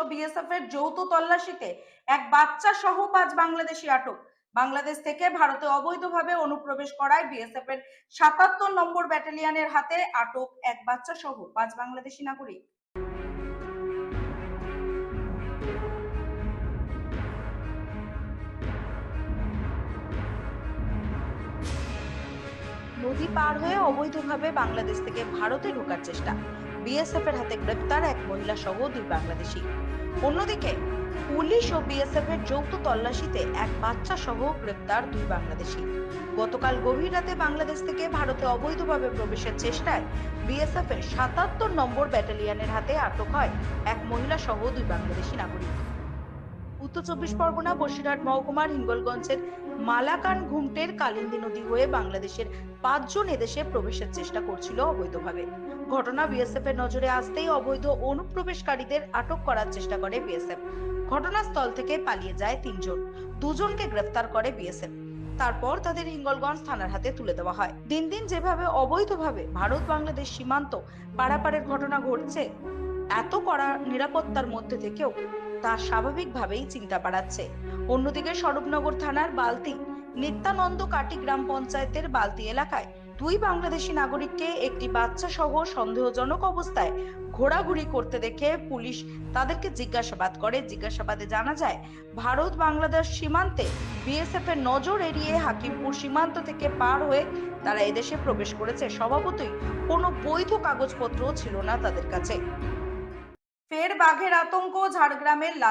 ও যৌথ তল্লাশিতে এক বাচ্চা সহ পাঁচ বাংলাদেশি আটক। বাংলাদেশ থেকে ভারতে অবৈধভাবে অনুপ্রবেশ করায় সাতাত্তর নম্বর ব্যাটালিয়নের হাতে আটক এক বাচ্চা সহ পাঁচ বাংলাদেশি নাগরিক। নদী পার হয়ে অবৈধভাবে বাংলাদেশ থেকে ভারতে ঢোকার চেষ্টা। বিএসএফ এর হাতে গ্রেপ্তার এক মহিলা সহ দুই বাংলাদেশি। অন্যদিকে, পুলিশ ও বিএসএফ এর যৌথ তল্লাশিতে এক বাচ্চা সহ গ্রেপ্তার দুই বাংলাদেশি। গতকাল গভীর রাতে বাংলাদেশ থেকে ভারতে অবৈধভাবে প্রবেশের চেষ্টায় বিএসএফ এর সাতাত্তর নম্বর ব্যাটালিয়নের হাতে আটক হয় এক মহিলা সহ দুই বাংলাদেশি নাগরিক। উত্তর চব্বিশ পরগনা, বসিরহাট, মহকুমার, হিঙ্গলগঞ্জের মালাকান ঘুমটের কালিন্দী নদী হয়ে বাংলাদেশের পাঁচজন এদেশে প্রবেশের চেষ্টা করছিল অবৈধভাবে। ঘটনা বিএসএফ এর নজরে আসতেই অবৈধ অনুপ্রবেশকারীদের আটক করার চেষ্টা করে বিএসএফ। ঘটনাস্থল থেকে পালিয়ে যায় তিনজন। দুজনকে গ্রেফতার করে বিএসএফ। তারপর তাদের হিঙ্গলগঞ্জ থানার হাতে তুলে দেওয়া হয়। দিন দিন যেভাবে অবৈধভাবে ভারত বাংলাদেশ সীমান্ত পারাপারের ঘটনা ঘটছে, এত কড়া নিরাপত্তার মধ্যে থেকেও তা স্বাভাবিকভাবেই চিন্তা বাড়াচ্ছে। অন্যদিকে স্বরূপনগর থানার বালতি, নিত্যানন্দ কাটি গ্রাম পঞ্চায়েতের বালতি এলাকায় দুই বাংলাদেশি নাগরিককে একটি বাচ্চা সহ সন্দেহজনক অবস্থায় ঘোরাঘুরি করতে দেখে পুলিশ তাদেরকে জিজ্ঞাসাবাদ করে। জিজ্ঞাসাবাদে জানা যায়, ভারত বাংলাদেশ সীমান্তে বিএসএফ এর নজর এড়িয়ে হাকিমপুর সীমান্ত থেকে পার হয়ে তারা এদেশে প্রবেশ করেছে। স্বভাবতই কোনো বৈধ কাগজপত্র ছিল না তাদের কাছে। ফের বাঘের আতঙ্ক ঝাড়গ্রামের